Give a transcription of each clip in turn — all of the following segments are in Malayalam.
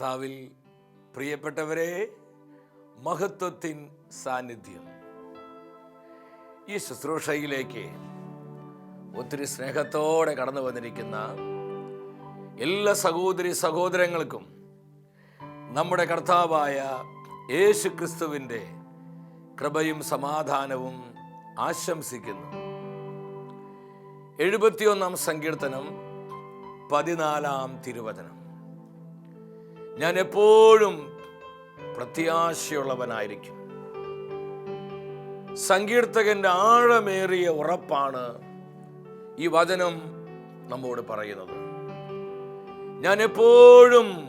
കർത്താവിൽ പ്രിയപ്പെട്ടവരെ മഹത്വത്തിൻ സാന്നിധ്യം. ഈ ശുശ്രൂഷയിലേക്ക് ഒത്തിരി സ്നേഹത്തോടെ കടന്നു വന്നിരിക്കുന്ന എല്ലാ സഹോദരി സഹോദരങ്ങൾക്കും നമ്മുടെ കർത്താവായ യേശു ക്രിസ്തുവിന്റെ കൃപയും സമാധാനവും ആശംസിക്കുന്നു. എഴുപത്തിയൊന്നാം സങ്കീർത്തനം പതിനാലാം തിരുവചനം. ഞാൻ എപ്പോഴും പ്രത്യാശയുള്ളവനായിരിക്കും. സങ്കീർത്തകന്റെ ആഴമേറിയ ഉറപ്പാണ് ഈ വചനം നമ്മോട് പറയുന്നത്. ഞാൻ എപ്പോഴും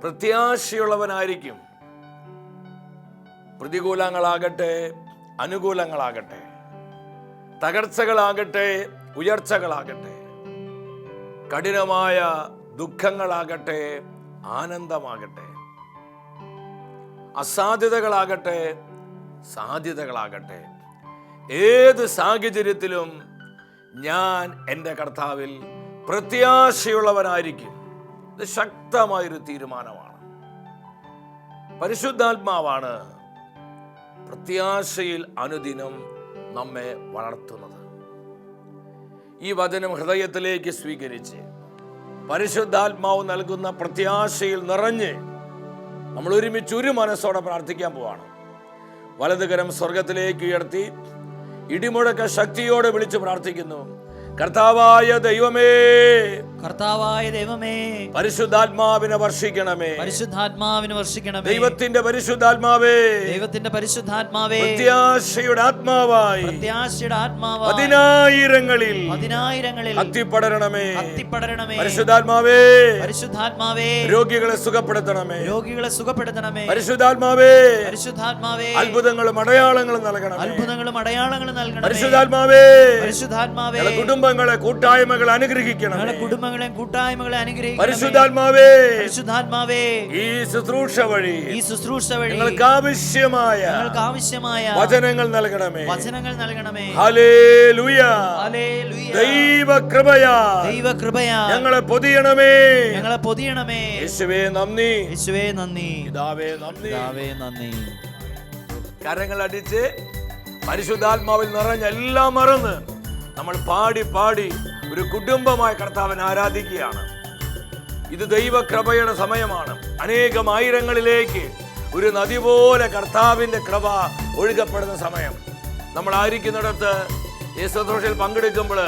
പ്രത്യാശയുള്ളവനായിരിക്കും. പ്രതികൂലങ്ങളാകട്ടെ അനുകൂലങ്ങളാകട്ടെ തകർച്ചകളാകട്ടെ ഉയർച്ചകളാകട്ടെ കഠിനമായ ദുഃഖങ്ങളാകട്ടെ ആനന്ദമാകട്ടെ അസാധ്യതകളാകട്ടെ സാധ്യതകളാകട്ടെ. ഏത് സാഹചര്യത്തിലും ഞാൻ എന്റെ കർത്താവിൽ പ്രത്യാശയുള്ളവനായിരിക്കും. ഇത് ശക്തമായൊരു തീരുമാനമാണ്. പരിശുദ്ധാത്മാവാണ് പ്രത്യാശയിൽ അനുദിനം നമ്മെ വളർത്തുന്നത്. ഈ വചനം ഹൃദയത്തിലേക്ക് സ്വീകരിച്ച് പരിശുദ്ധാത്മാവ് നൽകുന്ന പ്രത്യാശയിൽ നിറഞ്ഞ് നമ്മൾ ഒരുമിച്ച് ഒരു മനസ്സോടെ പ്രാർത്ഥിക്കാൻ പോവാണ്. വലതുകരം സ്വർഗത്തിലേക്ക് ഉയർത്തി ഇടിമുഴക്ക ശക്തിയോടെ വിളിച്ച് പ്രാർത്ഥിക്കുന്നു. കർത്താവായ ദൈവമേ കർത്താവായ ദൈവമേ പരിശുദ്ധാത്മാവിനെ വർഷിക്കണമേ. പരിശുദ്ധാത്മാവിനെ വർഷിക്കണമേ. ദൈവത്തിന്റെ പരിശുദ്ധാത്മാവേ. ദൈവത്തിന്റെ പരിശുദ്ധാത്മാവേ. പ്രത്യാശയുടെ ആത്മാവായി. പ്രത്യാശയുടെ ആത്മാവായി. പതിനായിരങ്ങളിൽ പതിനായിരങ്ങളിൽ അത്തിപ്പടരണമേ അത്തിപ്പടരണമേ പരിശുദ്ധാത്മാവേ. പരിശുദ്ധാത്മാവേ. രോഗികളെ സുഖപ്പെടുത്തണമേ. രോഗികളെ സുഖപ്പെടുത്തണമേ. പരിശുദ്ധാത്മാവേ. പരിശുദ്ധാത്മാവേ. അത്ഭുതങ്ങളും അടയാളങ്ങളും നൽകണം അത്ഭുതങ്ങളും അടയാളങ്ങളും നൽകണം പരിശുദ്ധാത്മാവേ. പരിശുദ്ധാത്മാവേ. കുടുംബങ്ങളെ കൂട്ടായ്മകളെ അനുഗ്രഹിക്കണം ഞങ്ങളുടെ കുടുംബങ്ങളെയും കൂട്ടായ്മകളെ അനുഗ്രഹിക്കും പരിശുദ്ധാത്മാവേ പരിശുദ്ധാത്മാവേ ഈ ശുശ്രൂഷ വഴി ഈ ശുശ്രൂഷ വഴി നിങ്ങൾക്ക് ആവശ്യമായ നിങ്ങൾക്ക് ആവശ്യമായ വചനങ്ങൾ നൽകണമേ. വചനങ്ങൾ നൽകണമേ. ഹല്ലേലൂയ. ഹല്ലേലൂയ. ദൈവ കൃപയാ ദൈവകൃപയാ ഞങ്ങളെ പൊതിയണമേ. ഞങ്ങളെ പൊതിയണമേ. യേശുവേ നന്ദി. യേശുവേ നന്ദി. പിതാവേ നന്ദി. പിതാവേ നന്ദി. കരങ്ങൾ അടിച്ച് പരിശുദ്ധാത്മാവിൽ നിറഞ്ഞ എല്ലാം മറന്ന് നമ്മൾ പാടി പാടി ഒരു കുടുംബമായി കർത്താവൻ ആരാധിക്കുകയാണ്. ഇത് ദൈവകൃപയുടെ സമയമാണ്. അനേകം ആയിരങ്ങളിലേക്ക് ഒരു നദി പോലെ കർത്താവിന്റെ കൃപ ഒഴുകപ്പെടുന്ന സമയം. നമ്മൾ ആയിരിക്കുന്നിടത്ത് ഈ ശുശ്രൂഷയിൽ പങ്കെടുക്കുമ്പോൾ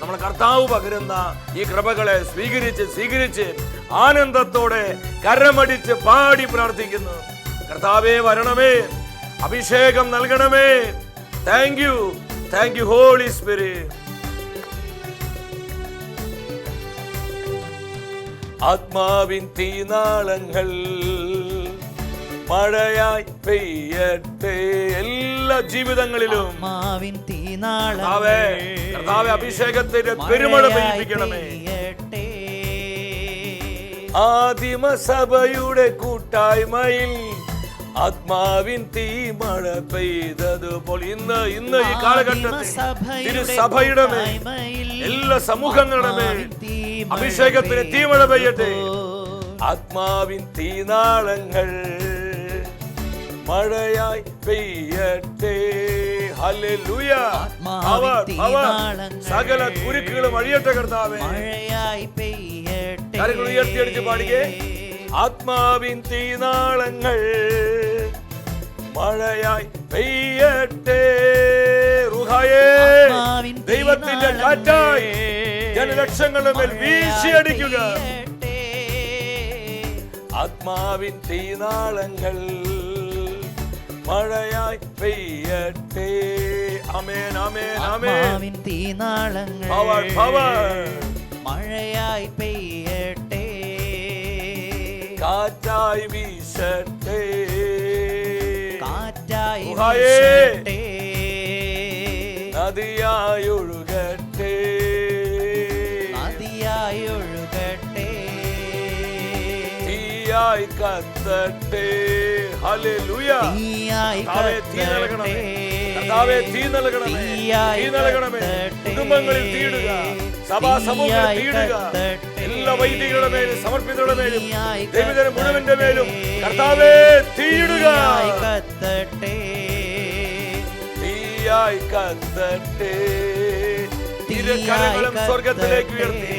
നമ്മൾ കർത്താവ് പകരുന്ന ഈ കൃപകളെ സ്വീകരിച്ച് സ്വീകരിച്ച് ആനന്ദത്തോടെ കരമടിച്ച് പാടി പ്രാർത്ഥിക്കുന്നു. കർത്താവേ വരണമേ അഭിഷേകം നൽകണമേ. Thank thank you holy spirit ആത്മാവിൻ തീനാളങ്ങൾ മഴയായി പെയ്യട്ടെ എല്ലാ ജീവിതങ്ങളിലും. ആത്മാവിൻ തീനാളങ്ങൾ അഭിഷേകത്തിന്റെ പെരുമഴ പെയ്യിപ്പിക്കണമേ. ആദിമസഭയുടെ കൂട്ടായ്മയിൽ ആത്മാവിൻ തീ മഴ പെയ്തതുപോൽ ഇന്ന് ഇന്ന് ഈ കാലഘട്ടത്തിൽ തിരുസഭയുടെ മേൽ എല്ലാ സമൂഹങ്ങളുടെ മേൽ അഭിഷേകത്തിന് തീ മഴ പെയ്യട്ടെ. ആത്മാവിൻ തീനാളങ്ങൾ മഴയായി പെയ്യട്ടെ. സകല കുരുക്കുകളും അഴിയട്ടെ കർത്താവേ. മഴയായി പെയ്യട്ടെ. ഉയർത്തിയടിച്ച് പാടിക്കേ ആത്മാവിൻ തീനാളങ്ങൾ മഴയായി പെയ്യട്ടെ റുഹായേ. ദൈവത്തിന്റെ കാറ്റായി ജനലക്ഷങ്ങളുടെ മേൽ വീശിയടിക്കുക. ആത്മാവിൻ തീനാളങ്ങൾ മഴയായി പെയ്യട്ടെ. അമേൻ അമേൻ അമേൻ തീനാളങ്ങൾ മഴയായി പെയ്യട്ടെ. കാറ്റായി വീശട്ടെ. കാറ്റായി. വീശട്ടെ. നദിയായി ഒഴുകട്ടെ. നദിയായി ഒഴുകട്ടെ. തീയായി കത്തട്ടെ. ഹല്ലേലൂയ. തീയായി. കത്തട്ടെ. കർത്താവേ തീ നൽകണമേ. തീ നൽകണമേ. കുടുംബങ്ങളിൽ തീടുക സഭാ സമൂഹത്തിൽ തീടുക എല്ലാ വൈദികളുടെ മേലും സമർപ്പിതരുടെ മേലും ദൈവജന മുഴുവന്റെ മേലും കർത്താവേ തീയിടുക. കത്തട്ടെ. തീയായി കത്തട്ടെ. ഇരു കരങ്ങളും സ്വർഗത്തിലേക്ക് ഉയർത്തി.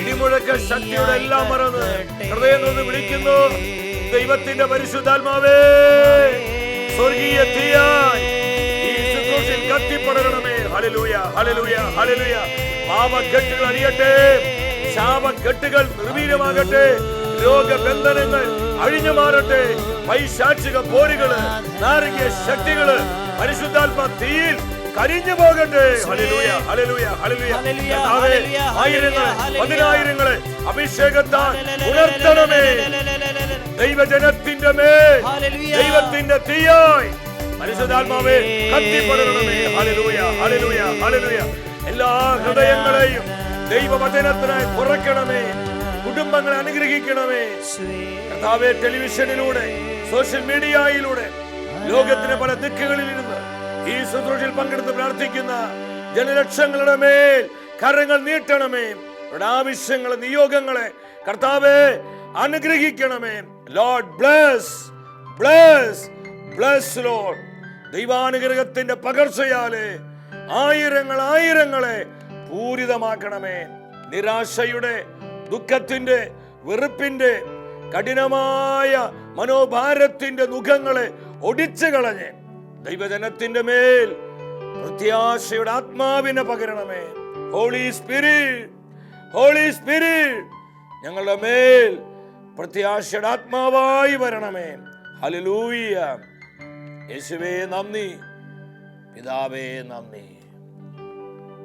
ഇടിമുഴക്ക ശക്തിയുടെ എല്ലാം മറന്ന് ഹൃദയം നിന്ന് വിളിക്കുന്നു. ദൈവത്തിന്റെ പരിശുദ്ധാത്മാവേ സ്വർഗീയ തീയായി. ഹലലൂയ കത്തിപ്പടരണമേ. ഹലലൂയ ഹല്ലേലൂയ ഹല്ലേലൂയ. പാപക്കെട്ടുകൾ അണിയട്ടെ. ശാപക്കെട്ടുകൾ നിർവീര്യമാകട്ടെ. രോഗബന്ധനങ്ങൾ അഴിഞ്ഞു മാറട്ടെ പൈശാചിക പോരുകൾ നാരകീയ ശക്തികൾ പരിശുദ്ധാത്മ തീയിൽ കരിഞ്ഞു പോകട്ടെ ആയിരങ്ങൾ. പതിനായിരങ്ങളെ അഭിഷേകത്താൽ ഉണർത്തണമേ. ദൈവജനത്തിന്റെ മേൽ. ദൈവത്തിന്റെ തീയായി പരിശുദ്ധാത്മാവേ കത്തിപ്പടരണമേ. ഹലലൂയ ഹലലൂയ ഹലലൂയ എല്ലാ ഹൃദയങ്ങളെയും ദൈവവചനത്തിനായി തുറക്കണമേ കുടുംബങ്ങളെ അനുഗ്രഹിക്കണമേ. കർത്താവെ ടെലിവിഷനിലൂടെ സോഷ്യൽ മീഡിയയിലൂടെ ലോകത്തിന്റെ പല ദിക്കുകളിൽ ഇരുന്ന് ഈ ശുശ്രൂഷയിൽ പങ്കെടുത്ത് പ്രാർത്ഥിക്കുന്ന ജനലക്ഷങ്ങളുടെ മേൽ കരങ്ങൾ നീട്ടണമേ. അവരുടെ ആവശ്യങ്ങളെ നിയോഗങ്ങളെ കർത്താവെ അനുഗ്രഹിക്കണമേ. Lord bless bless bless lord ദൈവാനുഗ്രഹത്തിന്റെ പകർച്ചയാലെ ആയിരങ്ങൾ ആയിരങ്ങളെ പൂരിതമാക്കണമേ നിരാശയുടെ ദുഃഖത്തിന്റെ വെറുപ്പിന്റെ കഠിനമായ മനോഭാരത്തിന്റെ മുഖങ്ങളെ ഒടിച്ചു കളഞ്ഞ് ദൈവജനത്തിന്റെ മേൽ പ്രത്യാശയുടെ ആത്മാവിനെ പകരണമേ. ഹോളി സ്പിരിറ്റ് ഹോളി സ്പിരിറ്റ് ഞങ്ങളുടെ മേൽ പ്രത്യാശയുടെ ആത്മാവായി വരണമേ. ഹല്ലേലൂയ യേശുവേ നന്ദി. പിതാവേ നന്ദി.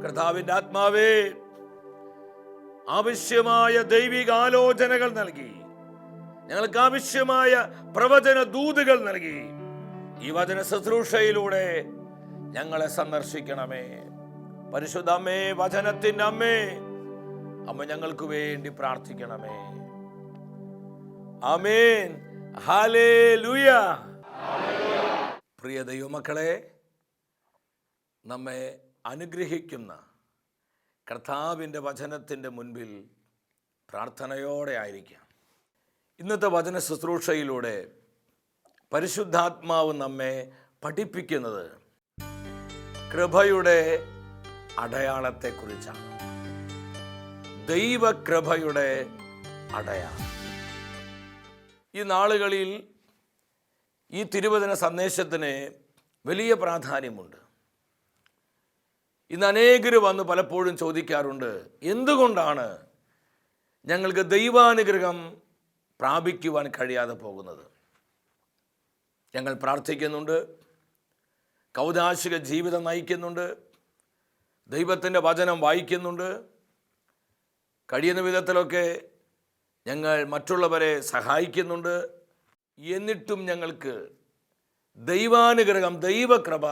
കർത്താവിന്റെ ആത്മാവേ ആവശ്യമായ ദൈവിക ആലോചനകൾ നൽകി. ഞങ്ങൾക്ക് ആവശ്യമായ പ്രവചന ദൂതുകൾ നൽകി. ഈ വചന ശുശ്രൂഷയിലൂടെ ഞങ്ങളെ സന്ദർശിക്കണമേ. പരിശുദ്ധ അമ്മേ വചനത്തിന്റെ അമ്മേ അമ്മ ഞങ്ങൾക്ക് വേണ്ടി പ്രാർത്ഥിക്കണമേ. അമേൻ ഹാലേ ലൂയ പ്രിയ ദൈവമക്കളെ നമ്മെ അനുഗ്രഹിക്കുന്ന കർത്താവിന്റെ വചനത്തിന്റെ മുൻപിൽ പ്രാർത്ഥനയോടെ ആയിരിക്കാം. ഇന്നത്തെ വചന ശുശ്രൂഷയിലൂടെ പരിശുദ്ധാത്മാവ് നമ്മെ പഠിപ്പിക്കുന്നത് കൃപയുടെ അടയാളത്തെക്കുറിച്ചാണ്. ദൈവകൃപയുടെ അടയാളം. ഈ നാളുകളിൽ ഈ തിരുവചന സന്ദേശത്തിന് വലിയ പ്രാധാന്യമുണ്ട്. ഇന്ന് അനേകർ വന്ന് പലപ്പോഴും ചോദിക്കാറുണ്ട് എന്തുകൊണ്ടാണ് ഞങ്ങൾക്ക് ദൈവാനുഗ്രഹം പ്രാപിക്കുവാൻ കഴിയാതെ പോകുന്നത്? ഞങ്ങൾ പ്രാർത്ഥിക്കുന്നുണ്ട് കൗതാശിക ജീവിതം നയിക്കുന്നുണ്ട് ദൈവത്തിന്റെ വചനം വായിക്കുന്നുണ്ട്. കഴിയുന്ന വിധത്തിലൊക്കെ ഞങ്ങൾ മറ്റുള്ളവരെ സഹായിക്കുന്നുണ്ട്. എന്നിട്ടും ഞങ്ങൾക്ക് ദൈവാനുഗ്രഹം ദൈവകൃപ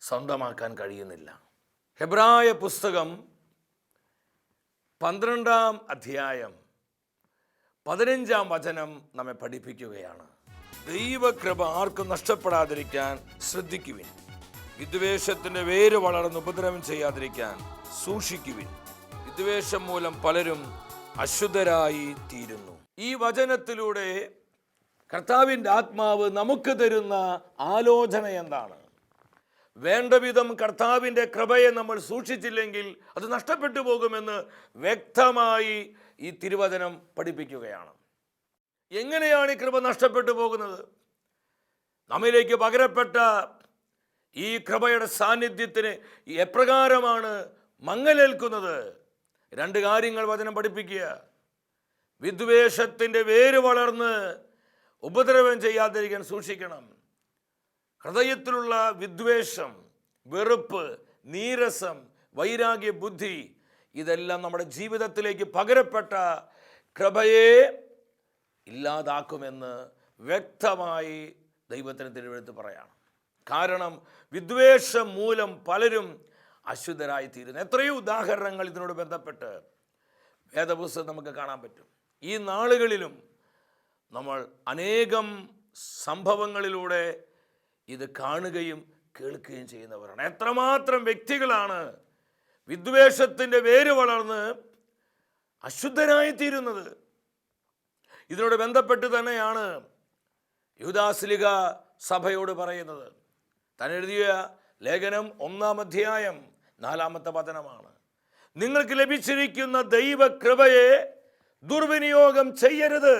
സ്വന്തമാക്കാൻ കഴിയുന്നില്ല. ഹെബ്രായ പുസ്തകം പന്ത്രണ്ടാം അധ്യായം പതിനഞ്ചാം വചനം നമ്മെ പഠിപ്പിക്കുകയാണ്. ദൈവകൃപ ആർക്കും നഷ്ടപ്പെടാതിരിക്കാൻ ശ്രദ്ധിക്കുവിൻ. വിദ്വേഷത്തിന്റെ വേര് വളർന്ന് ഉപദ്രവം ചെയ്യാതിരിക്കാൻ സൂക്ഷിക്കുവിൻ. വിദ്വേഷം മൂലം പലരും അശുദ്ധരായി തീരുന്നു. ഈ വചനത്തിലൂടെ കർത്താവിന്റെ ആത്മാവ് നമുക്ക് തരുന്ന ആലോചന എന്താണ്? വേണ്ട വിധം കർത്താവിന്റെ കൃപയെ നമ്മൾ സൂക്ഷിച്ചില്ലെങ്കിൽ അത് നഷ്ടപ്പെട്ടു പോകുമെന്ന് വ്യക്തമായി ഈ തിരുവചനം പഠിപ്പിക്കുകയാണ്. എങ്ങനെയാണ് ഈ കൃപ നഷ്ടപ്പെട്ടു പോകുന്നത്? നമ്മിലേക്ക് പകരപ്പെട്ട ഈ കൃപയുടെ സാന്നിധ്യത്തിന് എപ്രകാരമാണ് മങ്ങലേൽക്കുന്നത്? രണ്ട് കാര്യങ്ങൾ വചനം പഠിപ്പിക്കുക. വിദ്വേഷത്തിന്റെ വേര് വളർന്ന് ഉപദ്രവം ചെയ്യാതിരിക്കാൻ സൂക്ഷിക്കണം. ഹൃദയത്തിലുള്ള വിദ്വേഷം വെറുപ്പ് നീരസം വൈരാഗ്യ ബുദ്ധി ഇതെല്ലാം നമ്മുടെ ജീവിതത്തിലേക്ക് പകരപ്പെട്ട കൃപയെ ഇല്ലാതാക്കുമെന്ന് വ്യക്തമായി ദൈവത്തിന് തിരുവെടുത്ത് പറയാണ്. കാരണം വിദ്വേഷം മൂലം പലരും അശുദ്ധരായി തീരുന്നു എത്രയോ ഉദാഹരണങ്ങൾ ഇതിനോട് ബന്ധപ്പെട്ട് വേദപുസ്തകം നമുക്ക് കാണാൻ പറ്റും. ഈ നാളുകളിലും നമ്മൾ അനേകം സംഭവങ്ങളിലൂടെ ഇത് കാണുകയും കേൾക്കുകയും ചെയ്യുന്നവരാണ്. എത്രമാത്രം വ്യക്തികളാണ് വിദ്വേഷത്തിന്റെ വേര് വളർന്ന് അശുദ്ധരായിത്തീരുന്നത്. ഇതിനോട് ബന്ധപ്പെട്ട് തന്നെയാണ് യുദാസ്ലിക സഭയോട് പറയുന്നത്. താൻ എഴുതിയ ലേഖനം ഒന്നാം അധ്യായം നാലാമത്തെ പതനമാണ് നിങ്ങൾക്ക് ലഭിച്ചിരിക്കുന്ന ദൈവകൃപയെ ദുർവിനിയോഗം ചെയ്യരുത്.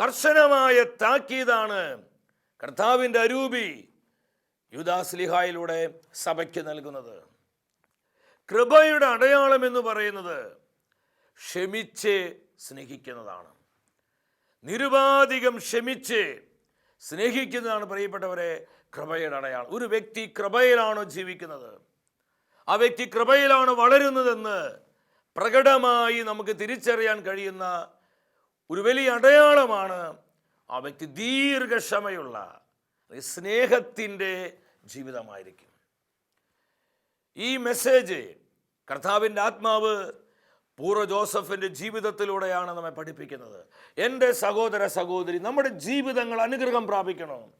കർശനമായ താക്കീതാണ് കർത്താവിന്റെ അരൂപി യുദാസ്ലിഹായിലൂടെ സഭയ്ക്ക് നൽകുന്നത്. കൃപയുടെ അടയാളം എന്ന് പറയുന്നത് ക്ഷമിച്ച് സ്നേഹിക്കുന്നതാണ്. നിരുപാധികം ക്ഷമിച്ച് സ്നേഹിക്കുന്നതാണ് പ്രിയപ്പെട്ടവരെ കൃപയുടെ അടയാളം. ഒരു വ്യക്തി കൃപയിലാണോ ജീവിക്കുന്നത്? ആ വ്യക്തി കൃപയിലാണ് വളരുന്നതെന്ന് പ്രകടമായി നമുക്ക് തിരിച്ചറിയാൻ കഴിയുന്ന ഒരു വലിയ അടയാളമാണ് ആ വ്യക്തി ദീർഘക്ഷമയുള്ള സ്നേഹത്തിന്റെ ജീവിതമായിരിക്കും. ഈ മെസ്സേജ് കർത്താവിന്റെ ആത്മാവ് പൂർവ ജോസഫിന്റെ ജീവിതത്തിലൂടെയാണ് നമ്മെ പഠിപ്പിക്കുന്നത്. എന്റെ സഹോദര സഹോദരി നമ്മുടെ ജീവിതങ്ങൾ അനുഗ്രഹം പ്രാപിക്കണോ?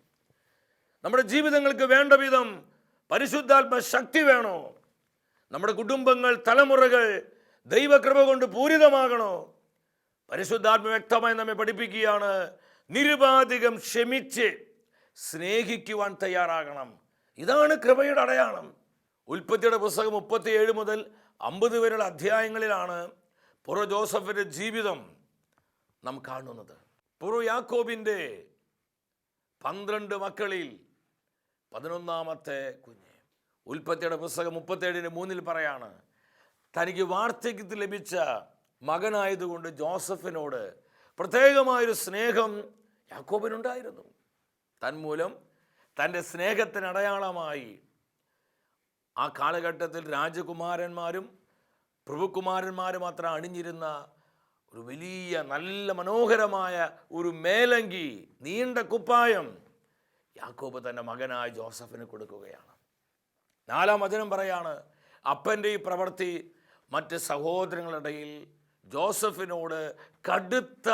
നമ്മുടെ ജീവിതങ്ങൾക്ക് വേണ്ട വിധം പരിശുദ്ധാത്മ ശക്തി വേണോ? നമ്മുടെ കുടുംബങ്ങൾ തലമുറകൾ ദൈവകൃപ കൊണ്ട് പൂരിതമാകണോ? പരിശുദ്ധാത്മ വ്യക്തമായി നമ്മെ പഠിപ്പിക്കുകയാണ് നിരുപാധികം ക്ഷമിച്ച് സ്നേഹിക്കുവാൻ തയ്യാറാകണം. ഇതാണ് കൃപയുടെ അടയാളം. ഉൽപ്പത്തിയുടെ പുസ്തകം മുപ്പത്തിയേഴ് മുതൽ അമ്പത് വരെയുള്ള അധ്യായങ്ങളിലാണ് പുറ ജോസഫിന്റെ ജീവിതം നാം കാണുന്നത്. പുറ യാക്കോബിന്റെ പന്ത്രണ്ട് മക്കളിൽ പതിനൊന്നാമത്തെ കുഞ്ഞ്. ഉൽപ്പത്തിയുടെ പുസ്തകം മുപ്പത്തേഴിന് മൂന്നിൽ പറയാണ് തനിക്ക് വാർദ്ധക്യത്തിൽ ലഭിച്ച മകനായതുകൊണ്ട് ജോസഫിനോട് പ്രത്യേകമായൊരു സ്നേഹം യാക്കോബിനുണ്ടായിരുന്നു. തന്മൂലം തന്റെ സ്നേഹത്തിന് അടയാളമായി ആ കാലഘട്ടത്തിൽ രാജകുമാരന്മാരും പ്രഭുകുമാരന്മാരും മാത്രം അണിഞ്ഞിരുന്ന ഒരു വലിയ നല്ല മനോഹരമായ ഒരു മേലങ്കി നീണ്ട കുപ്പായം യാക്കോബ് തന്റെ മകനായ ജോസഫിന് കൊടുക്കുകയാണ്. നാലാം വചനം പറയാണ് അപ്പന്റെ ഈ പ്രവൃത്തി മറ്റ് സഹോദരങ്ങളുടെ ജോസഫിനോട് കടുത്ത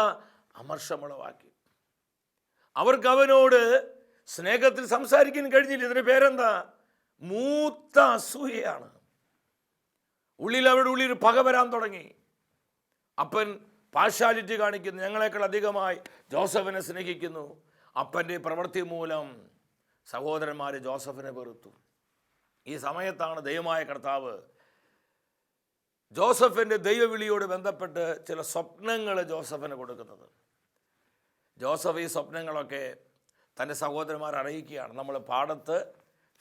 അമർഷമുളവാക്കി. അവർക്ക് അവനോട് സ്നേഹത്തിൽ സംസാരിക്കാൻ കഴിഞ്ഞില്ല. ഇതിന് പേരെന്താ? മൂത്ത അസൂയയാണ്. ഉള്ളിൽ അവരുടെ ഉള്ളിൽ പക വരാൻ തുടങ്ങി. അപ്പൻ പാർഷ്യാലിറ്റി കാണിക്കുന്നു. ഞങ്ങളെക്കാൾ അധികമായി ജോസഫിനെ സ്നേഹിക്കുന്നു. അപ്പന്റെ പ്രവൃത്തി മൂലം സഹോദരന്മാർ ജോസഫിനെ വെറുത്തു. ഈ സമയത്താണ് ദൈവമായ കർത്താവ് ജോസഫിന്റെ ദൈവവിളിയോട് ബന്ധപ്പെട്ട് ചില സ്വപ്നങ്ങൾ ജോസഫിന് കൊടുക്കുന്നത്. ജോസഫ് ഈ സ്വപ്നങ്ങളൊക്കെ തന്റെ സഹോദരന്മാർ അറിയിക്കുകയാണ്. നമ്മൾ പാടത്ത്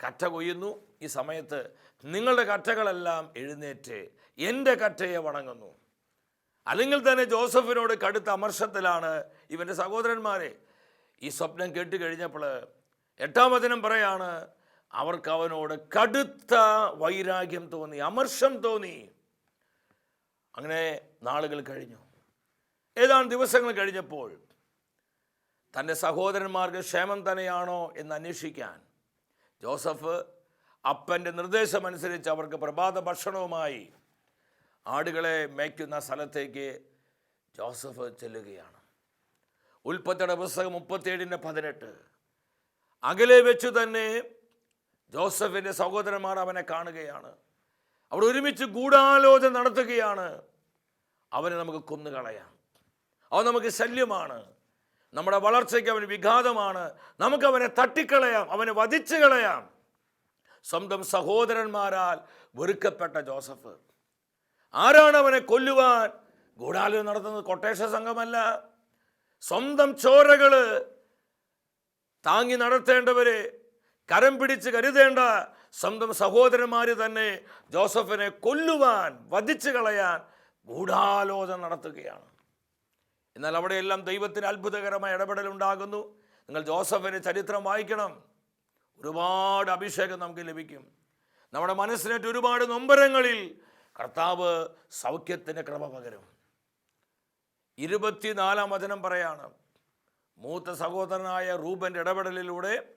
കറ്റ കൊയ്യുന്നു. ഈ സമയത്ത് നിങ്ങളുടെ കറ്റകളെല്ലാം എഴുന്നേറ്റ് എന്റെ കറ്റയെ വണങ്ങുന്നു. അല്ലെങ്കിൽ തന്നെ ജോസഫിനോട് കടുത്ത അമർഷത്തിലാണ് ഇവന്റെ സഹോദരന്മാരെ. ഈ സ്വപ്നം കേട്ട് കഴിഞ്ഞപ്പോൾ എട്ടാം പറയാണ് അവർക്ക് അവനോട് കടുത്ത വൈരാഗ്യം തോന്നി അമർഷം തോന്നി. അങ്ങനെ നാളുകൾ കഴിഞ്ഞു. ഏതാണ്ട് ദിവസങ്ങൾ കഴിഞ്ഞപ്പോൾ തന്റെ സഹോദരന്മാർക്ക് ക്ഷേമം തന്നെയാണോ എന്ന് അന്വേഷിക്കാൻ ജോസഫ് അപ്പന്റെ നിർദ്ദേശമനുസരിച്ച് അവർക്ക് പ്രഭാത ഭക്ഷണവുമായി ആടുകളെ മേയ്ക്കുന്ന സ്ഥലത്തേക്ക് ജോസഫ് ചെല്ലുകയാണ്. ഉൽപ്പത്തിയുടെ പുസ്തകം മുപ്പത്തിയേഴിന്റെ പതിനെട്ട്. അകലെ വെച്ചു തന്നെ ജോസഫിന്റെ സഹോദരന്മാർ അവനെ കാണുകയാണ്. അവർ ഒരുമിച്ച് ഗൂഢാലോചന നടത്തുകയാണ്. അവനെ നമുക്ക് കൊന്നുകളയാം. അവൻ നമുക്ക് ശല്യമാണ്. നമ്മുടെ വളർച്ചയ്ക്ക് അവന് വിഘാതമാണ്. നമുക്ക് അവനെ തട്ടിക്കളയാം. അവനെ വധിച്ചു കളയാം. സ്വന്തം സഹോദരന്മാരാൽ വെറുക്കപ്പെട്ട ജോസഫ്. ആരാണ് അവനെ കൊല്ലുവാൻ? ഗൂഢാലോചന നടത്തുന്നത് കൊട്ടേഷ സംഘമല്ല. സ്വന്തം ചോരകൾ താങ്ങി നടത്തേണ്ടവരെ കരം പിടിച്ച് കരുതേണ്ട സ്വന്തം സഹോദരന്മാർ തന്നെ ജോസഫിനെ കൊല്ലുവാൻ വധിച്ചു കളയാൻ ഗൂഢാലോചന നടത്തുകയാണ്. എന്നാൽ അവിടെയെല്ലാം ദൈവത്തിന് അത്ഭുതകരമായ ഇടപെടൽ ഉണ്ടാകുന്നു നിങ്ങൾ ജോസഫിന്റെ ചരിത്രം വായിക്കണം. ഒരുപാട് അഭിഷേകം നമുക്ക് ലഭിക്കും. നമ്മുടെ മനസ്സിനേറ്റ് ഒരുപാട് നൊമ്പരങ്ങളിൽ കർത്താവ് സൗഖ്യത്തിന് ക്രമ പകരും. ഇരുപത്തിനാലാം വചനം പറയാണ് മൂത്ത സഹോദരനായ റൂബന്റെ ഇടപെടലിലൂടെ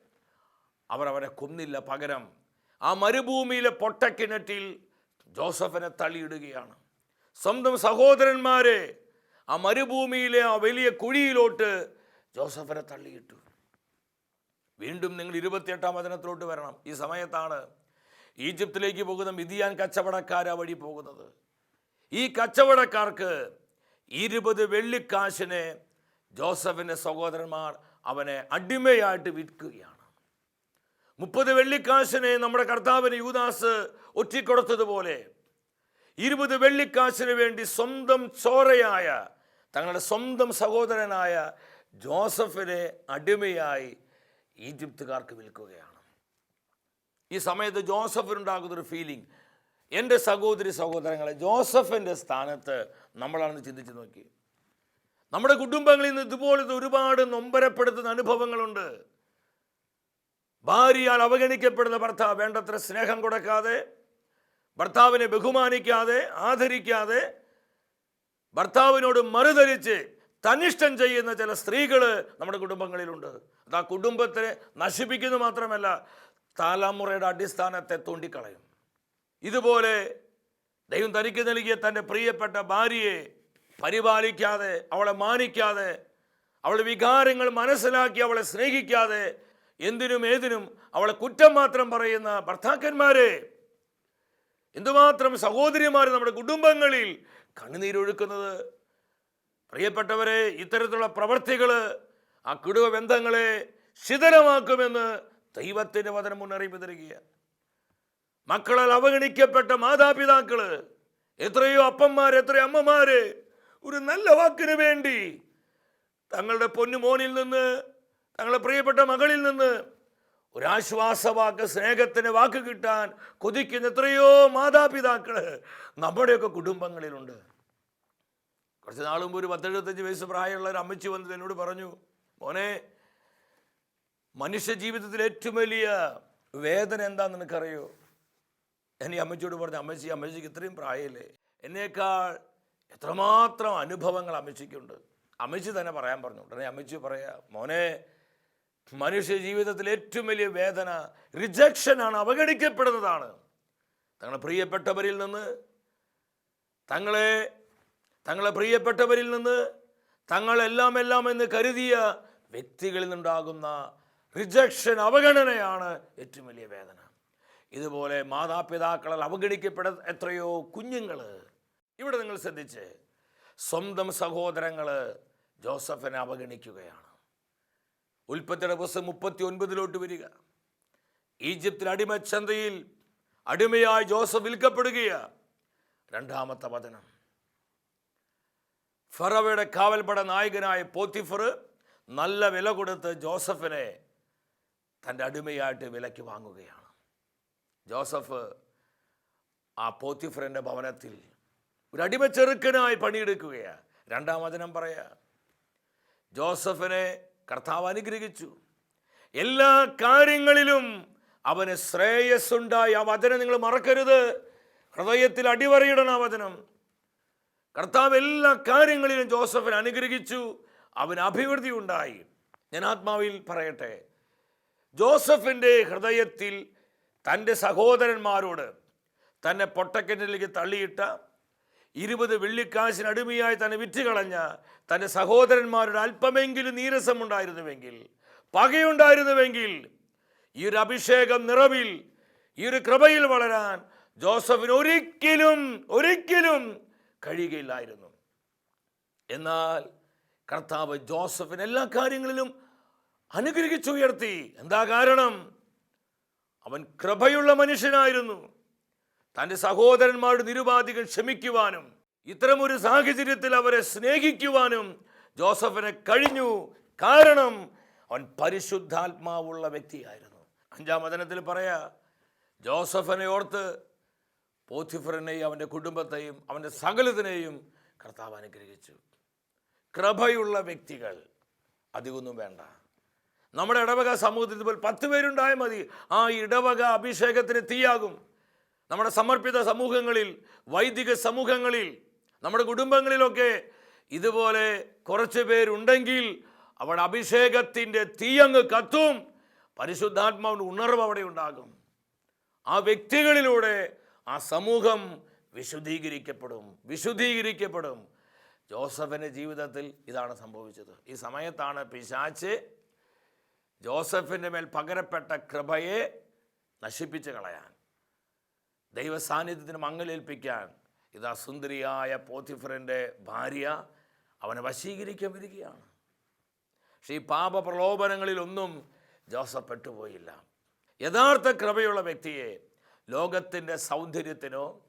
അവർ അവരെ കൊന്നില്ല പകരം. ആ മരുഭൂമിയിലെ പൊട്ടക്കിണറ്റിൽ ജോസഫിനെ തള്ളിയിടുകയാണ്. സ്വന്തം സഹോദരന്മാരെ ആ മരുഭൂമിയിലെ ആ വലിയ കുഴിയിലോട്ട് ജോസഫിനെ തള്ളിയിട്ടു. വീണ്ടും നിങ്ങൾ ഇരുപത്തിയെട്ടാം വചനത്തിലോട്ട് വരണം. ഈ സമയത്താണ് ഈജിപ്തിലേക്ക് പോകുന്ന മിതിയാൻ കച്ചവടക്കാർ ആ വഴി പോകുന്നത്. ഈ കച്ചവടക്കാർക്ക് ഇരുപത് വെള്ളിക്കാശിനെ ജോസഫിന്റെ സഹോദരന്മാർ അവനെ അടിമയായിട്ട് വിൽക്കുകയാണ്. മുപ്പത് വെള്ളിക്കാശിനെ നമ്മുടെ കർത്താവിന് യൂദാസ് ഒറ്റിക്കൊടുത്തതുപോലെ ഇരുപത് വെള്ളിക്കാശിന് വേണ്ടി സ്വന്തം ചോരയായ തങ്ങളുടെ സ്വന്തം സഹോദരനായ ജോസഫിനെ അടിമയായി ഈജിപ്തുകാർക്ക് വിൽക്കുകയാണ്. ഈ സമയത്ത് ജോസഫിനുണ്ടാകുന്നൊരു ഫീലിംഗ് എന്റെ സഹോദരി സഹോദരങ്ങളെ ജോസഫിന്റെ സ്ഥാനത്ത് നമ്മളാണെന്ന് ചിന്തിച്ച് നോക്കി. നമ്മുടെ കുടുംബങ്ങളിൽ നിന്ന് ഇതുപോലത്തെ ഒരുപാട് നൊമ്പരപ്പെടുത്തുന്ന അനുഭവങ്ങളുണ്ട്. ഭാര്യയാൽ അവഗണിക്കപ്പെടുന്ന ഭർത്താവ് വേണ്ടത്ര സ്നേഹം കൊടുക്കാതെ ഭർത്താവിനെ ബഹുമാനിക്കാതെ ആദരിക്കാതെ ഭർത്താവിനോട് മറുതരിച്ച് തന്നിഷ്ടം ചെയ്യുന്ന ചില സ്ത്രീകൾ നമ്മുടെ കുടുംബങ്ങളിലുണ്ട്. അത് ആ കുടുംബത്തെ നശിപ്പിക്കുന്നു മാത്രമല്ല തലമുറയുടെ അടിസ്ഥാനത്തെ തൂണ്ടിക്കളയും. ഇതുപോലെ ദൈവം തനിക്ക് നൽകിയ തന്റെ പ്രിയപ്പെട്ട ഭാര്യയെ പരിപാലിക്കാതെ അവളെ മാനിക്കാതെ അവളുടെ വികാരങ്ങൾ മനസ്സിലാക്കി അവളെ സ്നേഹിക്കാതെ എന്തിനും ഏതിനും അവളെ കുറ്റം മാത്രം പറയുന്ന ഭർത്താക്കന്മാരെ. എന്തുമാത്രം സഹോദരിമാർ നമ്മുടെ കുടുംബങ്ങളിൽ കണ്ണുനീരൊഴുക്കുന്നത് പ്രിയപ്പെട്ടവരെ ഇത്തരത്തിലുള്ള പ്രവർത്തികൾ ആ കുടുംബ ബന്ധങ്ങളെ ശിഥിലമാക്കുമെന്ന് ദൈവത്തിന്റെ വചനം മുന്നറിയിപ്പ് തരികയാണ്. മക്കളാൽ അവഗണിക്കപ്പെട്ട മാതാപിതാക്കൾ എത്രയോ അപ്പന്മാർ എത്രയോ അമ്മമാർ ഒരു നല്ല വാക്കിന് വേണ്ടി തങ്ങളുടെ പൊന്നുമോനിൽ നിന്ന് തങ്ങളുടെ പ്രിയപ്പെട്ട മകളിൽ നിന്ന് ഒരാശ്വാസവാക്ക് സ്നേഹത്തിന് വാക്ക് കിട്ടാൻ കൊതിക്കുന്ന എത്രയോ മാതാപിതാക്കൾ നമ്മുടെയൊക്കെ കുടുംബങ്ങളിലുണ്ട്. കുറച്ച് നാൾ മുമ്പ് ഒരു പത്തെഴുപത്തഞ്ച് വയസ്സ് പ്രായമുള്ള ഒരു അമ്മച്ചി വന്നത് എന്നോട് പറഞ്ഞു മോനെ മനുഷ്യ ജീവിതത്തിൽ ഏറ്റവും വലിയ വേദന എന്താണെന്ന് നിനക്കറിയോ? ഞാൻ ഈ അമ്മച്ചിയോട് പറഞ്ഞു അമ്മച്ചി അമ്മച്ചിക്ക് ഇത്രയും പ്രായമല്ലേ എന്നേക്കാൾ എത്രമാത്രം അനുഭവങ്ങൾ അമ്മച്ചിക്കുണ്ട്? അമ്മച്ചി തന്നെ പറയാൻ പറഞ്ഞു ഉടനെ അമ്മച്ചി പറയാ മോനെ മനുഷ്യ ജീവിതത്തിൽ ഏറ്റവും വലിയ വേദന റിജക്ഷനാണ് അവഗണിക്കപ്പെടുന്നതാണ്. തങ്ങളെ പ്രിയപ്പെട്ടവരിൽ നിന്ന് തങ്ങളെ തങ്ങളെ പ്രിയപ്പെട്ടവരിൽ നിന്ന് തങ്ങളെല്ലാം എല്ലാം എന്ന് കരുതിയ വ്യക്തികളിൽ നിന്നുണ്ടാകുന്ന റിജക്ഷൻ അവഗണനയാണ് ഏറ്റവും വലിയ വേദന. ഇതുപോലെ മാതാപിതാക്കളാൽ അവഗണിക്കപ്പെട എത്രയോ കുഞ്ഞുങ്ങൾ ഇവിടെ നിങ്ങൾ ശ്രദ്ധിച്ച് സ്വന്തം സഹോദരങ്ങൾ ജോസഫിനെ അവഗണിക്കുകയാണ്. ഉൽപ്പത്തിയുടെ പുസ്തകം മുപ്പത്തി ഒൻപതിലോട്ട് വരിക. ഈജിപ്തിൽ അടിമച്ചന്തയിൽ അടിമയായി ജോസഫ് വിൽക്കപ്പെടുകയാണ്. രണ്ടാമത്തെ വചനം. ഫറവയുടെ കാവൽപട നായകനായ പോത്തിഫർ നല്ല വില കൊടുത്ത് ജോസഫിനെ തന്റെ അടിമയായിട്ട് വിലയ്ക്ക് വാങ്ങുകയാണ്. ജോസഫ് ആ പോത്തിഫറിന്റെ ഭവനത്തിൽ ഒരു അടിമ ചെറുക്കനായി പണിയെടുക്കുകയാണ്. രണ്ടാം വചനം പറയാ ജോസഫിനെ കർത്താവ് അനുഗ്രഹിച്ചു. എല്ലാ കാര്യങ്ങളിലും അവന് ശ്രേയസ്സുണ്ടായി. ആ വചനം നിങ്ങൾ മറക്കരുത്. ഹൃദയത്തിൽ അടിവരയിടണം ആ വചനം. കർത്താവ് എല്ലാ കാര്യങ്ങളിലും ജോസഫിനെ അനുഗ്രഹിച്ചു. അവന് അഭിവൃദ്ധി ഉണ്ടായി. ഞാൻ ആത്മാവിൽ പറയട്ടെ. ജോസഫിന്റെ ഹൃദയത്തിൽ തന്റെ സഹോദരന്മാരോട് തന്നെ പൊട്ടക്കെട്ടിലേക്ക് തള്ളിയിട്ട ഇരുപത് വെള്ളിക്കാശിന് അടിമയായി തന്നെ വിറ്റുകളഞ്ഞ തന്റെ സഹോദരന്മാരുടെ അല്പമെങ്കിലും നീരസമുണ്ടായിരുന്നുവെങ്കിൽ പകയുണ്ടായിരുന്നുവെങ്കിൽ ഈ ഒരു അഭിഷേകം നിറവിൽ ഈ ഒരു കൃപയിൽ വളരാൻ ജോസഫിന് ഒരിക്കലും ഒരിക്കലും കഴിയുകയില്ലായിരുന്നു. എന്നാൽ കർത്താവ് ജോസഫിന് എല്ലാ കാര്യങ്ങളിലും അനുഗ്രഹിച്ചുയർത്തി. എന്താ കാരണം? അവൻ കൃപയുള്ള മനുഷ്യനായിരുന്നു. തന്റെ സഹോദരന്മാരുടെ നിരുപാധികൾ ക്ഷമിക്കുവാനും ഇത്തരമൊരു സാഹചര്യത്തിൽ അവരെ സ്നേഹിക്കുവാനും ജോസഫിനെ കഴിഞ്ഞു. കാരണം അവൻ പരിശുദ്ധാത്മാവുള്ള വ്യക്തിയായിരുന്നു. അഞ്ചാം വചനത്തിൽ പറയാ ജോസഫിനെ ഓർത്ത് പോത്തിഫറിനെയും അവന്റെ കുടുംബത്തെയും അവന്റെ സകലത്തിനെയും കർത്താവ് അനുഗ്രഹിച്ചു. കൃപയുള്ള വ്യക്തികൾ അധികമൊന്നും വേണ്ട. നമ്മുടെ ഇടവക സമൂഹത്തിൽ ഇതുപോലെ പത്ത് പേരുണ്ടായാൽ മതി. ആ ഇടവക അഭിഷേകത്തിന് തീയാകും. നമ്മുടെ സമർപ്പിത സമൂഹങ്ങളിൽ വൈദിക സമൂഹങ്ങളിൽ നമ്മുടെ കുടുംബങ്ങളിലൊക്കെ ഇതുപോലെ കുറച്ച് പേരുണ്ടെങ്കിൽ അവിടെ അഭിഷേകത്തിന്റെ തീയങ്ങ് കത്തും പരിശുദ്ധാത്മാവിന്റെ ഉണർവ് അവിടെ ഉണ്ടാകും. ആ വ്യക്തികളിലൂടെ ആ സമൂഹം വിശുദ്ധീകരിക്കപ്പെടും വിശുദ്ധീകരിക്കപ്പെടും. ജോസഫിന്റെ ജീവിതത്തിൽ ഇതാണ് സംഭവിച്ചത്. ഈ സമയത്താണ് പിശാച്ച് ജോസഫിന്റെ മേൽ പകരപ്പെട്ട കൃപയെ നശിപ്പിച്ച് കളയാൻ. ദൈവ സാന്നിധ്യത്തിന് മങ്ങലേൽപ്പിക്കാൻ ഇതാ സുന്ദരിയായ പോത്തിഫറിന്റെ ഭാര്യ അവനെ വശീകരിക്കാൻ വരികയാണ്. പക്ഷേ ഈ പാപ പ്രലോഭനങ്ങളിലൊന്നും ജോസഫ് പെട്ടുപോയില്ല. യഥാർത്ഥ കൃപയുള്ള വ്യക്തിയെ ലോകത്തിന്റെ സൗന്ദര്യത്തിനോ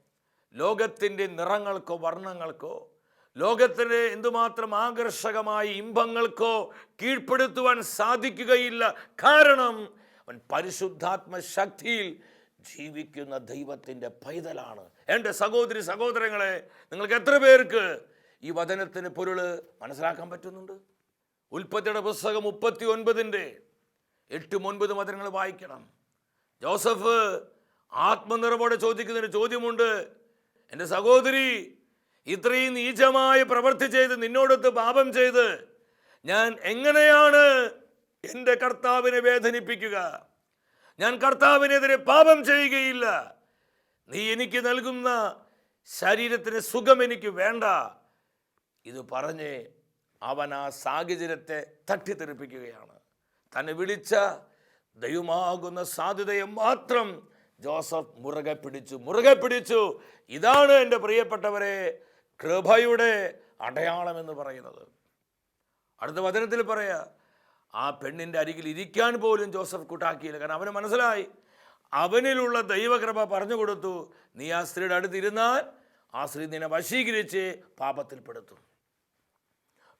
ലോകത്തിന്റെ നിറങ്ങൾക്കോ വർണങ്ങൾക്കോ ലോകത്തിന്റെ എന്തുമാത്രം ആകർഷകമായ ഇമ്പങ്ങൾക്കോ കീഴ്പ്പെടുത്തുവാൻ സാധിക്കുകയില്ല. കാരണം അവൻ പരിശുദ്ധാത്മ ശക്തിയിൽ ജീവിക്കുന്ന ദൈവത്തിന്റെ പൈതലാണ്. എന്റെ സഹോദരി സഹോദരങ്ങളെ നിങ്ങൾക്ക് എത്ര പേർക്ക് ഈ വചനത്തിന് പൊരുൾ മനസ്സിലാക്കാൻ പറ്റുന്നുണ്ട്? ഉൽപ്പത്തിയുടെ പുസ്തകം മുപ്പത്തി ഒൻപതിന്റെ എട്ടും ഒൻപതും വചനങ്ങൾ വായിക്കണം. ജോസഫ് ആത്മനിറവോടെ ചോദിക്കുന്നൊരു ചോദ്യമുണ്ട്. എന്റെ സഹോദരി ഇത്രയും നീചമായി പ്രവൃത്തി ചെയ്ത് നിന്നോടൊത്ത് പാപം ചെയ്ത് ഞാൻ എങ്ങനെയാണ് എന്റെ കർത്താവിനെ വേദനിപ്പിക്കുക? ഞാൻ കർത്താവിനെതിരെ പാപം ചെയ്യുകയില്ല. നീ എനിക്ക് നൽകുന്ന ശരീരത്തിന് സുഖം എനിക്ക് വേണ്ട. ഇത് പറഞ്ഞ് അവൻ ആ സാഹചര്യത്തെ തട്ടിത്തെറിപ്പിക്കുകയാണ്. തന്നെ വിളിച്ച ദൈവമാകുന്ന സാധ്യതയെ മാത്രം ജോസഫ് മുറുകെ പിടിച്ചു മുറുകെ പിടിച്ചു. ഇതാണ് എന്റെ പ്രിയപ്പെട്ടവരെ കൃപയുടെ അടയാളം എന്ന് പറയുന്നത്. അടുത്ത വചനത്തിൽ പറയാ ആ പെണ്ണിന്റെ അരികിൽ ഇരിക്കാൻ പോലും ജോസഫ് കൂട്ടാക്കിയില്ല. കാരണം അവന് മനസ്സിലായി. അവനിലുള്ള ദൈവകൃപ പറഞ്ഞു കൊടുത്തു. നീ ആ സ്ത്രീയുടെ അടുത്തിരുന്നാൽ ആ സ്ത്രീ നിന്നെ വശീകരിച്ച് പാപത്തിൽപ്പെടുത്തും.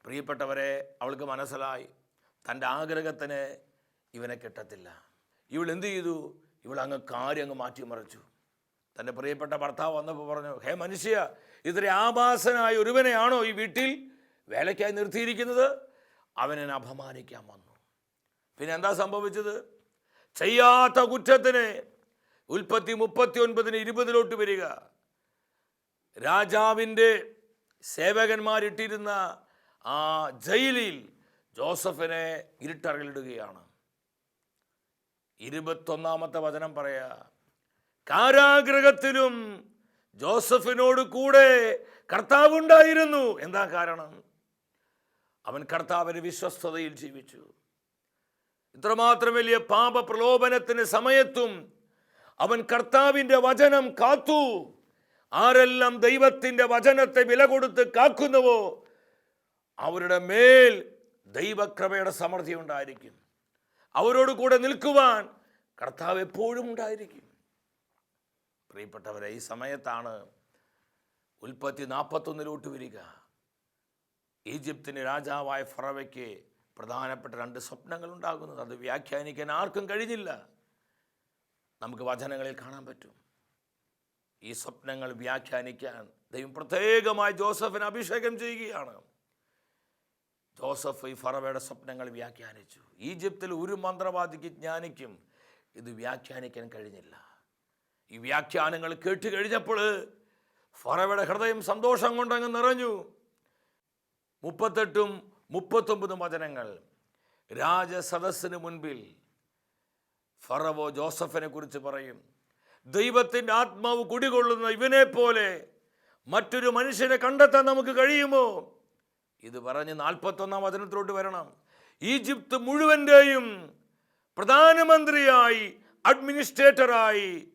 പ്രിയപ്പെട്ടവരെ അവൾക്ക് മനസ്സിലായി. തന്റെ ആഗ്രഹത്തിന് ഇവനെ കിട്ടത്തില്ല. ഇവൾ എന്ത് ചെയ്തു? ഇവൾ അങ്ങ് കാര്യം അങ്ങ് മാറ്റിമറിച്ചു. തന്റെ പ്രിയപ്പെട്ട ഭർത്താവ് വന്നപ്പോൾ പറഞ്ഞു ഹേ മനുഷ്യ ഇത്ര ആഭാസനായ ഒരുവനെയാണോ ഈ വീട്ടിൽ വേലയ്ക്കായി നിർത്തിയിരിക്കുന്നത്? അവനെ അപമാനിക്കാൻ വന്നു. പിന്നെ എന്താ സംഭവിച്ചത്? ചെയ്യാത്ത കുറ്റത്തിന് ഉൽപ്പത്തി മുപ്പത്തി ഒൻപതിന് ഇരുപതിലോട്ട് വരിക. രാജാവിന്റെ സേവകന്മാരിട്ടിരുന്ന ആ ജയിലിൽ ജോസഫിനെ ഇരുട്ടറയിലിടുകയാണ്. ഇരുപത്തൊന്നാമത്തെ വചനം പറയാ കാരാഗ്രഹത്തിലും ജോസഫിനോട് കൂടെ കർത്താവുണ്ടായിരുന്നു. എന്താ കാരണം? അവൻ കർത്താവിന് വിശ്വസ്തതയിൽ ജീവിച്ചു. ഇത്രമാത്രം വലിയ പാപ പ്രലോഭനത്തിന് സമയത്തും അവൻ കർത്താവിന്റെ വചനം കാത്തു. ആരെല്ലാം ദൈവത്തിന്റെ വചനത്തെ വില കൊടുത്ത് കാക്കുന്നുവോ അവരുടെ മേൽ ദൈവക്രമയുടെ സമൃദ്ധി ഉണ്ടായിരിക്കും. അവരോട് കൂടെ നിൽക്കുവാൻ കർത്താവ് എപ്പോഴും ഉണ്ടായിരിക്കും. പ്രിയപ്പെട്ടവരെ ഈ സമയത്താണ് ഉൽപ്പത്തി നാൽപ്പത്തൊന്നിലോട്ട് വരിക. ഈജിപ്തിന് രാജാവായ ഫറവയ്ക്ക് പ്രധാനപ്പെട്ട രണ്ട് സ്വപ്നങ്ങൾ ഉണ്ടാകുന്നത് അത് വ്യാഖ്യാനിക്കാൻ ആർക്കും കഴിഞ്ഞില്ല. നമുക്ക് വചനങ്ങളിൽ കാണാൻ പറ്റും. ഈ സ്വപ്നങ്ങൾ വ്യാഖ്യാനിക്കാൻ ദൈവം പ്രത്യേകമായി ജോസഫിന് അഭിഷേകം ചെയ്യുകയാണ്. ജോസഫ് ഈ ഫറവയുടെ സ്വപ്നങ്ങൾ വ്യാഖ്യാനിച്ചു. ഈജിപ്തിൽ ഒരു മന്ത്രവാദിക്ക് ജ്ഞാനിക്കും. ഇത് വ്യാഖ്യാനിക്കാൻ കഴിഞ്ഞില്ല. ഈ വ്യാഖ്യാനങ്ങൾ കേട്ട് കഴിഞ്ഞപ്പോൾ ഫറവയുടെ ഹൃദയം സന്തോഷം കൊണ്ടങ്ങ് നിറഞ്ഞു. മുപ്പത്തെട്ടും മുപ്പത്തൊമ്പതും വചനങ്ങൾ. രാജസദസ്സിന് മുൻപിൽ ഫറവോ ജോസഫിനെ കുറിച്ച് പറയും. ദൈവത്തിന്റെ ആത്മാവ് കുടികൊള്ളുന്ന ഇവനെ പോലെ മറ്റൊരു മനുഷ്യനെ കണ്ടെത്താൻ നമുക്ക് കഴിയുമോ? ഇത് പറഞ്ഞ് നാൽപ്പത്തൊന്നാം വചനത്തിലോട്ട് വരണം. ഈജിപ്ത് മുഴുവന്റെയും പ്രധാനമന്ത്രിയായി അഡ്മിനിസ്ട്രേറ്ററായി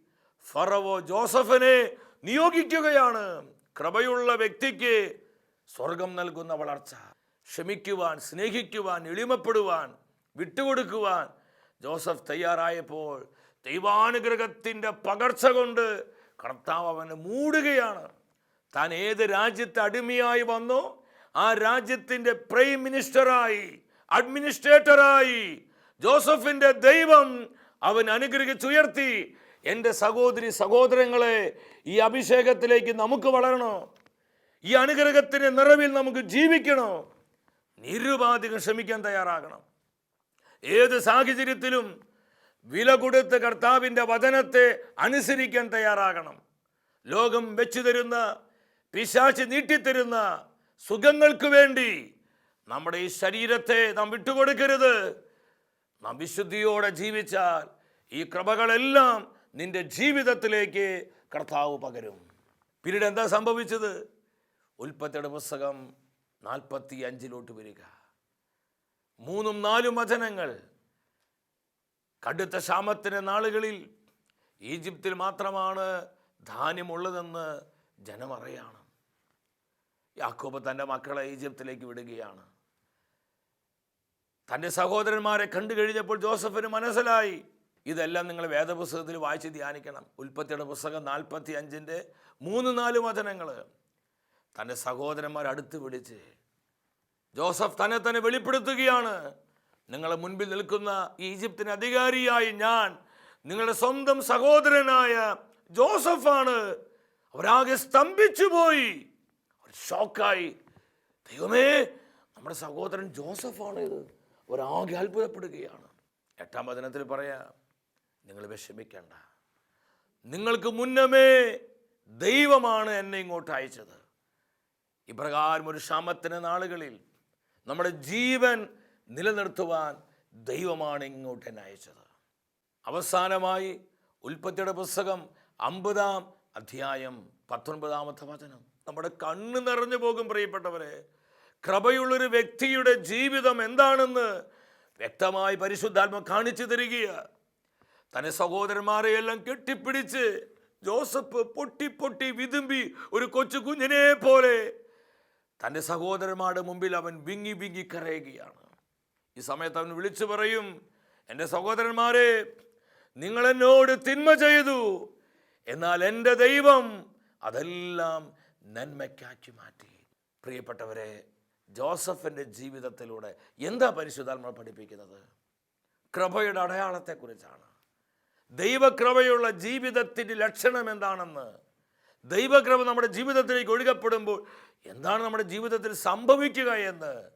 ഫറവോ ജോസഫിനെ നിയോഗിക്കുകയാണ്. കൃപയുള്ള വ്യക്തിക്ക് സ്വർഗം നൽകുന്ന വളർച്ച ക്ഷമിക്കുവാൻ സ്നേഹിക്കുവാൻ എളിമപ്പെടുവാൻ വിട്ടുകൊടുക്കുവാൻ ജോസഫ് തയ്യാറായപ്പോൾ ദൈവാനുഗ്രഹത്തിന്റെ പകർച്ച കൊണ്ട് കർത്താവ് അവനെ മൂടുകയാണ്. താൻ ഏത് രാജ്യത്ത് അടിമയായി വന്നോ ആ രാജ്യത്തിന്റെ പ്രൈം മിനിസ്റ്ററായി അഡ്മിനിസ്ട്രേറ്ററായി ജോസഫിന്റെ ദൈവം അവൻ അനുഗ്രഹിച്ചുയർത്തി. എന്റെ സഹോദരി സഹോദരങ്ങളെ ഈ അഭിഷേകത്തിലേക്ക് നമുക്ക് വളരണോ. ഈ അനുഗ്രഹത്തിന്റെ നിറവിൽ നമുക്ക് ജീവിക്കണോ. നിരുപാധികം ശ്രമിക്കാൻ തയ്യാറാകണം. ഏത് സാഹചര്യത്തിലും വില കൊടുത്ത് കർത്താവിന്റെ വചനത്തെ അനുസരിക്കാൻ തയ്യാറാകണം. ലോകം വെച്ചു തരുന്ന പിശാച്ച് നീട്ടിത്തരുന്ന സുഖങ്ങൾക്ക് വേണ്ടി നമ്മുടെ ഈ ശരീരത്തെ നാം വിട്ടുകൊടുക്കരുത്. നാം വിശുദ്ധിയോടെ ജീവിച്ചാൽ ഈ കൃപകളെല്ലാം നിന്റെ ജീവിതത്തിലേക്ക് കർത്താവ് പകരും. പിന്നീട് എന്താ സംഭവിച്ചത്? ഉൽപ്പത്തിയുടെ പുസ്തകം നാൽപ്പത്തി അഞ്ചിലോട്ട് വരിക. മൂന്നും നാലും വചനങ്ങൾ. കടുത്ത ക്ഷാമത്തിന്റെ നാളുകളിൽ ഈജിപ്തിൽ മാത്രമാണ് ധാന്യമുള്ളതെന്ന് ജനമറിയാണ് യാക്കോബ് തന്റെ മക്കളെ ഈജിപ്തിലേക്ക് വിടുകയാണ്. തന്റെ സഹോദരന്മാരെ കണ്ടു കഴിഞ്ഞപ്പോൾ ജോസഫിന് മനസ്സിലായി ഇതെല്ലാം നിങ്ങൾ വേദപുസ്തകത്തിൽ വായിച്ച് ധ്യാനിക്കണം. ഉൽപ്പത്തിയുടെ പുസ്തകം നാൽപ്പത്തി അഞ്ചിന്റെ മൂന്ന് നാല് വചനങ്ങൾ. തന്റെ സഹോദരന്മാർ അടുത്ത് വിളിച്ച് ജോസഫ് തന്നെ തന്നെ വെളിപ്പെടുത്തുകയാണ്. നിങ്ങളെ മുൻപിൽ നിൽക്കുന്ന ഈജിപ്തിന് അധികാരിയായി ഞാൻ നിങ്ങളുടെ സ്വന്തം സഹോദരനായ ജോസഫാണ്. അവരാകെ സ്തംഭിച്ചു പോയി ഷോക്കായി ദൈവമേ നമ്മുടെ സഹോദരൻ ജോസഫാണ് ഇത്. അവരാകെ അത്ഭുതപ്പെടുകയാണ്. എട്ടാം വചനത്തിൽ പറയാ നിങ്ങൾ വിഷമിക്കേണ്ട. നിങ്ങൾക്ക് മുന്നമേ ദൈവമാണ് എന്നെ ഇങ്ങോട്ട് അയച്ചത്. ഇപ്രകാരം ഒരു ക്ഷാമത്തിന് നാളുകളിൽ നമ്മുടെ ജീവൻ നിലനിർത്തുവാൻ ദൈവമാണ് ഇങ്ങോട്ട് എന്നെ അയച്ചത്. അവസാനമായി ഉൽപ്പത്തിയുടെ പുസ്തകം അമ്പതാം അധ്യായം പത്തൊൻപതാമത്തെ വചനം. നമ്മുടെ കണ്ണ് നിറഞ്ഞു പോകും പ്രിയപ്പെട്ടവരെ. കൃപയുള്ളൊരു വ്യക്തിയുടെ ജീവിതം എന്താണെന്ന് വ്യക്തമായി പരിശുദ്ധാത്മ കാണിച്ചു തരികയ തന്റെ സഹോദരന്മാരെയെല്ലാം കെട്ടിപ്പിടിച്ച് ജോസഫ് പൊട്ടി പൊട്ടി വിതുമ്പി ഒരു കൊച്ചു കുഞ്ഞിനെ പോലെ തന്റെ സഹോദരന്മാരുടെ മുമ്പിൽ അവൻ വിങ്ങി വിങ്ങി കരയുകയാണ്. ഈ സമയത്ത് അവൻ വിളിച്ചു പറയും എന്റെ സഹോദരന്മാരെ നിങ്ങൾ എന്നോട് തിന്മ ചെയ്തു. എന്നാൽ എന്റെ ദൈവം അതെല്ലാം നന്മയ്ക്കാക്കി മാറ്റി. പ്രിയപ്പെട്ടവരെ ജോസഫിന്റെ ജീവിതത്തിലൂടെ എന്താ പരിശുദ്ധാത്മ പഠിപ്പിക്കുന്നത്? കൃപയുടെ അടയാളത്തെക്കുറിച്ചാണ്. ദൈവകൃപയുള്ള ജീവിതത്തിന്റെ ലക്ഷണം എന്താണെന്ന് ദൈവകൃപ നമ്മുടെ ജീവിതത്തിലേക്ക് ഒഴുകപ്പെടുമ്പോൾ എന്താണ് നമ്മുടെ ജീവിതത്തിൽ സംഭവിക്കുക എന്ന്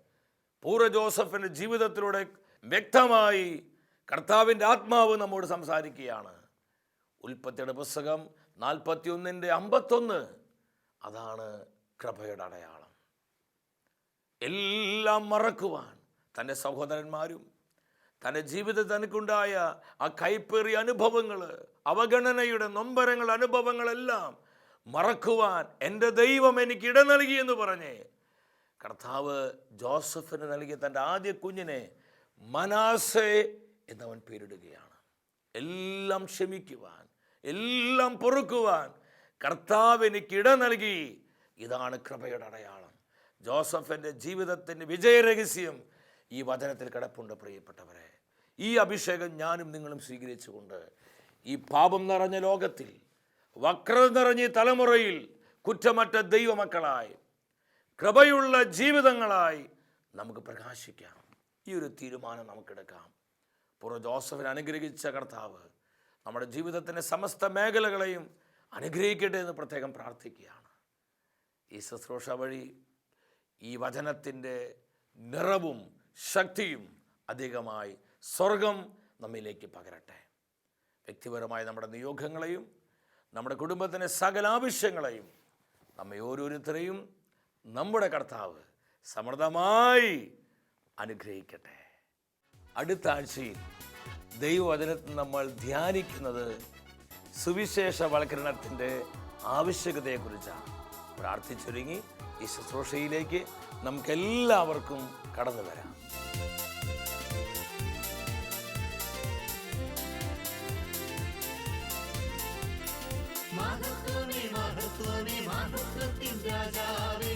പൂർവ ജോസഫിന്റെ ജീവിതത്തിലൂടെ വ്യക്തമായി കർത്താവിന്റെ ആത്മാവ് നമ്മോട് സംസാരിക്കുകയാണ്. ഉൽപ്പത്തിയുടെ പുസ്തകം നാൽപ്പത്തി ഒന്നിന്റെ അമ്പത്തൊന്ന്. അതാണ് കൃപയുടെ അടയാളം. എല്ലാം മറക്കുവാൻ തന്റെ സഹോദരന്മാരും തന്റെ ജീവിതത്തിൽ തനിക്കുണ്ടായ ആ കൈപ്പേറിയ അനുഭവങ്ങൾ അവഗണനയുടെ നൊമ്പരങ്ങൾ അനുഭവങ്ങളെല്ലാം മറക്കുവാൻ എന്റെ ദൈവം എനിക്ക് ഇട നൽകി എന്ന് പറഞ്ഞ് കർത്താവ് ജോസഫിന് നൽകിയ തന്റെ ആദ്യ കുഞ്ഞിനെ മനാസെ എന്നവൻ പേരിടുകയാണ്. എല്ലാം ക്ഷമിക്കുവാൻ എല്ലാം പൊറുക്കുവാൻ കർത്താവ് എനിക്ക് ഇട നൽകി. ഇതാണ് കൃപയുടെ അടയാളം. ജോസഫിന്റെ ജീവിതത്തിന്റെ വിജയരഹസ്യം ഈ വചനത്തിൽ കിടപ്പുണ്ട് പ്രിയപ്പെട്ടവരെ. ഈ അഭിഷേകം ഞാനും നിങ്ങളും സ്വീകരിച്ചുകൊണ്ട് ഈ പാപം നിറഞ്ഞ ലോകത്തിൽ വക്രത നിറഞ്ഞ തലമുറയിൽ കുറ്റമറ്റ ദൈവമക്കളായി കൃപയുള്ള ജീവിതങ്ങളായി നമുക്ക് പ്രകാശിക്കാം. ഈ ഒരു തീരുമാനം നമുക്കെടുക്കാം. പൂർവ ജോസഫിനെ അനുഗ്രഹിച്ച കർത്താവ് നമ്മുടെ ജീവിതത്തിന്റെ സമസ്ത മേഖലകളെയും അനുഗ്രഹിക്കട്ടെ എന്ന് പ്രത്യേകം പ്രാർത്ഥിക്കുകയാണ്. ഈ ശുശ്രൂഷ വഴി ഈ വചനത്തിന്റെ നിറവും ശക്തിയും അധികമായി സ്വർഗം നമ്മിലേക്ക് പകരട്ടെ. വ്യക്തിപരമായ നമ്മുടെ നിയോഗങ്ങളെയും നമ്മുടെ കുടുംബത്തിന്റെ സകല ആവശ്യങ്ങളെയും നമ്മെ ഓരോരുത്തരെയും നമ്മുടെ കർത്താവ് സമൃദ്ധമായി അനുഗ്രഹിക്കട്ടെ. അടുത്ത ആഴ്ചയിൽ ദൈവവചനത്തിൽ നമ്മൾ ധ്യാനിക്കുന്നത് സുവിശേഷവൽക്കരണത്തിന്റെ ആവശ്യകതയെക്കുറിച്ചാണ്. പ്രാർത്ഥിച്ചൊരുങ്ങി ഈ ശുശ്രൂഷയിലേക്ക് നമുക്കെല്ലാവർക്കും കടന്നു വരാം. മഹത്വമേ മഹത്വത്തിൻ രാജാവേ